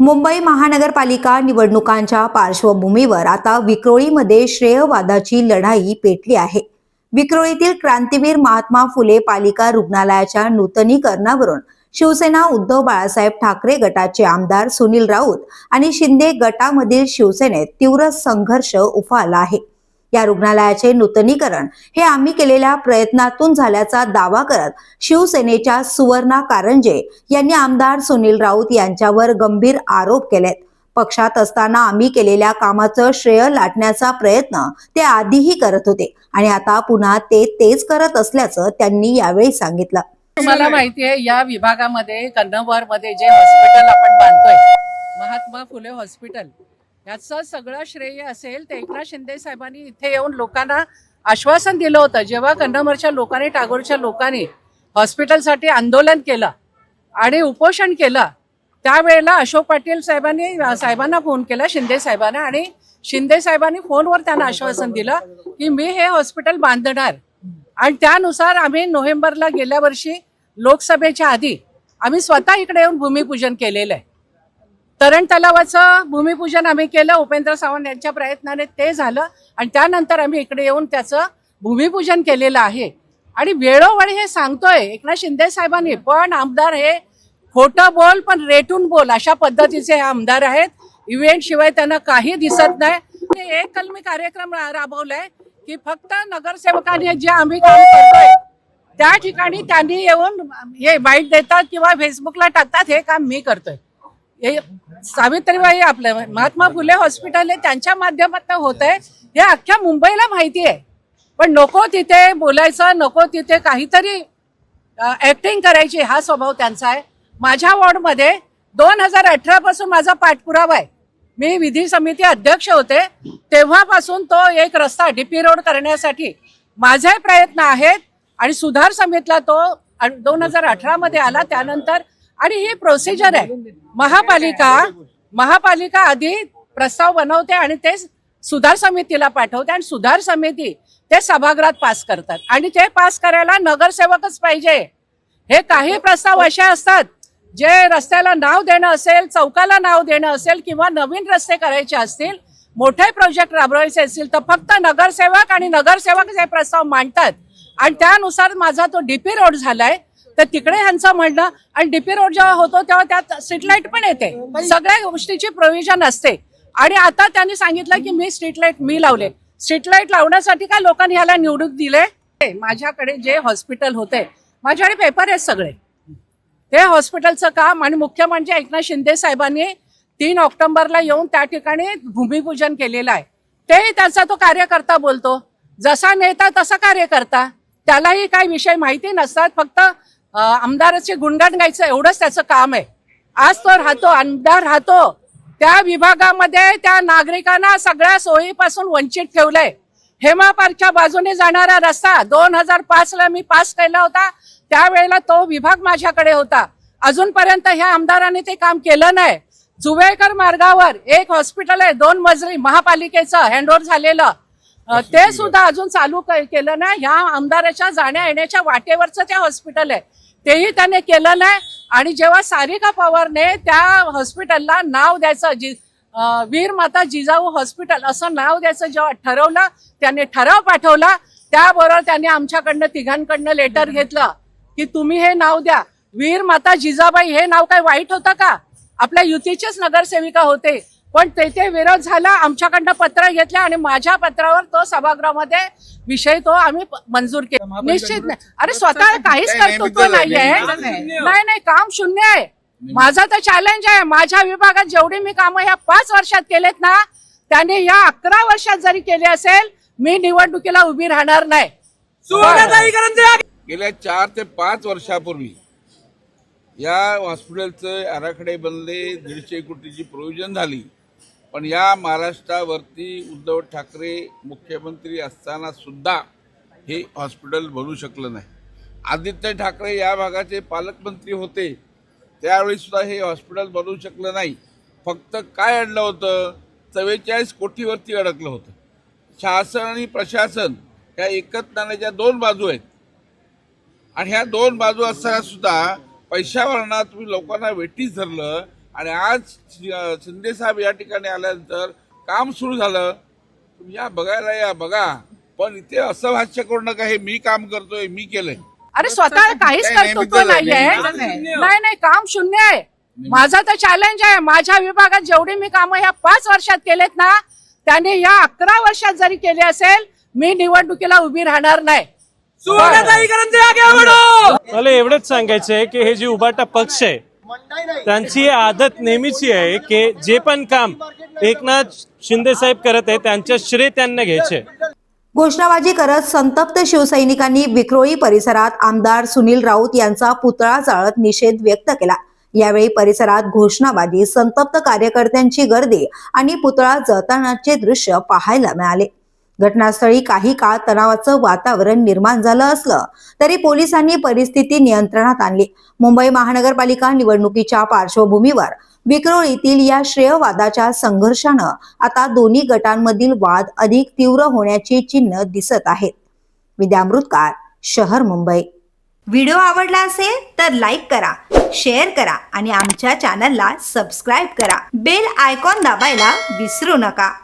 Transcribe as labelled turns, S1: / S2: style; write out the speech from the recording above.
S1: मुंबई महानगरपालिका निवडणुकांच्या पार्श्वभूमीवर आता विक्रोळीमध्ये श्रेयवादाची लढाई पेटली आहे. विक्रोळीतील क्रांतीवीर महात्मा फुले पालिका रुग्णालयाच्या नूतनीकरणावरून शिवसेना उद्धव बाळासाहेब ठाकरे गटाचे आमदार सुनील राऊत आणि शिंदे गटामधील शिवसेनेत तीव्र संघर्ष उफाळला आहे. या रुग्णालयाचे नूतनीकरण हे आम्ही केलेल्या प्रयत्नातून झाल्याचा दावा करत शिवसेनेच्या सुवर्णा कारंजे यांनी आमदार सुनील राऊत यांच्यावर गंभीर आरोप केलेत. पक्षात असताना आम्ही केलेल्या कामाचं श्रेय लाटण्याचा प्रयत्न ते आधीही करत होते आणि आता पुन्हा ते तेच करत असल्याचं त्यांनी यावेळी सांगितलं.
S2: तुम्हाला माहितीये या विभागामध्ये कन्नवरमध्ये मध्ये जे हॉस्पिटल आपण बांधतोय महात्मा फुले हॉस्पिटल याचं सगळं श्रेय असेल ते एकनाथ शिंदे साहेबांनी इथे येऊन लोकांना आश्वासन दिलं होतं. जेव्हा कन्नमरच्या लोकांनी टागोरच्या लोकांनी हॉस्पिटलसाठी आंदोलन केलं आणि उपोषण केलं त्यावेळेला अशोक पाटील साहेबांनी साहेबांना फोन केला शिंदे साहेबांना आणि शिंदे साहेबांनी फोनवर त्यांना आश्वासन दिलं की मी हे हॉस्पिटल बांधणार. आणि त्यानुसार आम्ही नोव्हेंबरला गेल्या वर्षी लोकसभेच्या आधी आम्ही स्वतः इकडे येऊन भूमिपूजन केलेलं आहे. तरण तलावाचं भूमिपूजन आम्ही केलं उपेंद्र सावंत यांच्या प्रयत्नाने ते झालं आणि त्यानंतर आम्ही इकडे येऊन त्याचं भूमिपूजन केलेलं आहे. आणि वेळोवेळी हे सांगतोय एकनाथ शिंदे साहेबांनी पण आमदार हे खोटं बोल पण रेटून बोल. अशा पद्धतीचे हे आमदार आहेत. इव्हेंट शिवाय त्यांना काही दिसत नाही. ते एक कलमी कार्यक्रम राबवलाय की फक्त नगरसेवकांनी जे आम्ही काम करतोय त्या ठिकाणी त्यांनी येऊन हे वाईट देतात किंवा फेसबुकला टाकतात हे काम मी करतोय. हे सावित्रीबाई आपलं महात्मा फुले हॉस्पिटल हे त्यांच्या माध्यमातून होत आहे. हे अख्ख्या मुंबईला माहिती आहे. पण नको तिथे बोलायचं नको तिथे काहीतरी ऍक्टिंग करायची हा स्वभाव त्यांचा आहे. माझ्या वॉर्डमध्ये दोन हजार अठरा पासून माझा पाठपुरावा आहे. मी विधी समिती अध्यक्ष होते. तेव्हापासून तो एक रस्ता डीपी रोड करण्यासाठी माझे प्रयत्न आहेत. आणि सुधार समितीला तो दोन हजार अठरामध्ये आला. त्यानंतर आणि ही प्रोसिजर आहे. महापालिका महापालिका आधी प्रस्ताव बनवते आणि ते सुधार समितीला पाठवते आणि सुधार समिती ते सभागृहात पास करतात. आणि ते पास करायला नगरसेवकच पाहिजे. हे काही प्रस्ताव असे असतात जे रस्त्याला नाव देणं असेल चौकाला नाव देणं असेल किंवा नवीन रस्ते करायचे असतील मोठे प्रोजेक्ट राबवायचे असतील तर फक्त नगरसेवक आणि नगरसेवक हे प्रस्ताव मांडतात. आणि त्यानुसार माझा तो डीपी रोड झालाय तर तिकडे ह्यांचं म्हणणं आणि डीपी रोड जेव्हा होतो तेव्हा त्यात स्ट्रीट लाइट पण येते. सगळ्या गोष्टीची प्रोव्हिजन असते. आणि आता त्यांनी सांगितलं की मी स्ट्रीट लाइट मी लावले. स्ट्रीट लाइट लावण्यासाठी काय लोकांनी ह्याला निवडून दिले? माझ्याकडे जे हॉस्पिटल होते माझ्याकडे पेपर आहेत सगळे. ते हॉस्पिटलचं काम आणि मुख्य म्हणजे एकनाथ शिंदे साहेबांनी तीन ऑक्टोबरला येऊन त्या ठिकाणी भूमिपूजन केलेलं आहे. ते त्याचा तो कार्यकर्ता बोलतो. जसा नेता तसा कार्यकर्ता. त्यालाही काही विषय माहिती नसतात. फक्त आमदाराचे गुणगान गायचं एवढंच त्याचं काम आहे. आज तो राहतो आमदार राहतो. त्या विभागामध्ये त्या नागरिकांना सगळ्या सोयीपासून वंचित ठेवलंय. हेमा पार्कच्या बाजूने जाणारा रस्ता दोन हजार पाच ला मी पास केला होता. त्यावेळेला तो विभाग माझ्याकडे होता. अजूनपर्यंत ह्या आमदाराने ते काम केलं नाही. जुवेकर मार्गावर एक हॉस्पिटल आहे दोन मजली महापालिकेचं हँडओव्हर झालेलं. ते सुद्धा अजून चालू केलं नाही. ह्या आमदाराच्या जाण्या येण्याच्या वाटेवरचं ते हॉस्पिटल आहे. तेही त्याने केलं नाही. आणि जेव्हा सारिका पवारने त्या हॉस्पिटलला नाव द्यायचं जी वीर माता जिजाऊ हॉस्पिटल असं नाव द्यायचं जेव्हा ठरवलं त्याने ठराव पाठवला त्याबरोबर त्याने आमच्याकडनं तिघांकडनं लेटर घेतलं की तुम्ही हे नाव द्या. वीर माता जिजाबाई हे नाव काय वाईट होतं का? आपल्या युतीचेच नगरसेविका होते. पण तेथे विरोध झाला आमच्याकडनं पत्र घेतलं आणि माझ्या पत्रावर तो सभागृहामध्ये विषय तो आम्ही मंजूर केला. निश्चित नाही. अरे स्वतः काहीच कर्तृत्व नाहीये. नाही नाही काम शून्य आहे. माझा तर चॅलेंज आहे. माझ्या विभागात जेवढी मी कामं ह्या पाच वर्षात केलेत ना त्याने या अकरा वर्षात जरी केले असेल मी निवडणुकीला उभी राहणार नाही.
S3: गेल्या चार ते पाच वर्षापूर्वी या हॉस्पिटलचे आराखडे बनले दीडशे कोटीची प्रोव्हिजन झाली. पण या महाराष्ट्रावरती उद्धव ठाकरे मुख्यमंत्री असताना सुद्धा हे हॉस्पिटल बनू शकलं नाही. आदित्य ठाकरे या भागाचे पालकमंत्री होते. त्यावेळीसुद्धा हे हॉस्पिटल बनवू शकलं नाही. फक्त काय अडलं होतं? चव्वेचाळीस कोटीवरती अडकलं होतं. शासन आणि प्रशासन ह्या एकच नाण्याच्या दोन बाजू आहेत. आणि ह्या दोन बाजू असताना सुद्धा पैशावरनं तुम्ही लोकांना वेठीच धरलं आणि आज शिंदे साहेब या ठिकाणी आल्यानंतर काम सुरू झालं. तुम्ही या बघायला या बघा. पण इथे असं भाष्य करू नका हे मी काम करतोय मी केलंय.
S2: अरे स्वतः काहीच कर्तृत्व नाहीये. नाही नाही. काम शून्य आहे. माझा तर चॅलेंज आहे. माझ्या विभागात जेवढी मी कामं ह्या पाच वर्षात केलेत ना त्याने या अकरा वर्षात जरी केले असेल मी निवडणुकीला उभी राहणार नाही.
S4: मला एवढंच सांगायचं आहे की हे जे उबाटा पक्ष आहे त्यांची आदत नेहमीची आहे की जे पण काम एकनाथ शिंदे साहेब करत आहे त्यांचं श्रेय त्यांना घ्यायचे.
S1: घोषणाबाजी करत संतप्त शिवसैनिकांनी विक्रोळी परिसरात आमदार सुनील राऊत यांचा पुतळा जाळत निषेध व्यक्त केला. यावेळी परिसरात घोषणाबाजी संतप्त कार्यकर्त्यांची गर्दी आणि पुतळा जळतानाचे दृश्य पाहायला मिळाले. घटनास्थळी काही काळ तणावाचं वातावरण निर्माण झालं असलं तरी पोलिसांनी परिस्थिती नियंत्रणात आणली. मुंबई महानगरपालिका निवडणुकीच्या पार्श्वभूमीवर विक्रोळीतील या श्रेयवादाच्या संघर्षानं आता दोन्ही गटांमधील वाद अधिक तीव्र होण्याची चिन्ह दिसत आहेत. विद्यामृतकार शहर मुंबई. व्हिडिओ आवडला असेल तर लाईक करा शेअर करा आणि आमच्या चॅनलला सबस्क्राईब करा. बेल आयकॉन दाबायला विसरू नका.